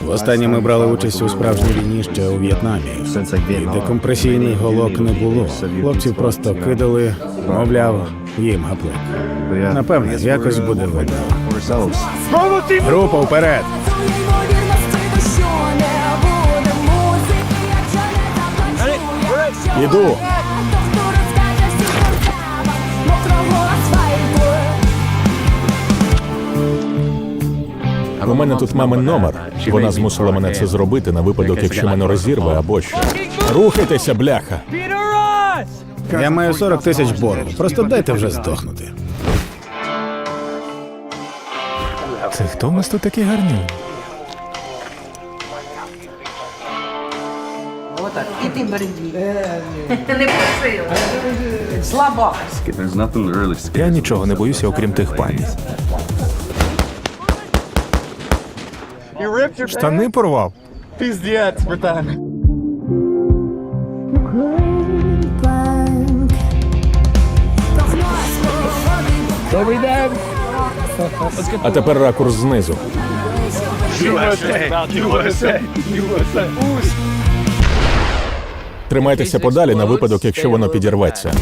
Востаннє ми брали участь у справжній війні ще у В'єтнамі. І декомпресійних голок не було. Хлопців просто кидали, мовляв, їм гаплик. Напевне, якось буде видно. Група вперед! Цю У мене тут мамин номер. Вона змусила мене це зробити на випадок, якщо мене розірве або що. Рухайтеся, бляха! Я маю 40 тисяч боргу. Просто дайте вже здохнути. Це хто в нас тут такий гарний? Отак, і ти береді. Не просила. Scare. Я нічого не боюся, окрім тих пані. Штани порвав. А тепер ракурс знизу. Тримайтеся подалі на випадок, якщо воно підірветься.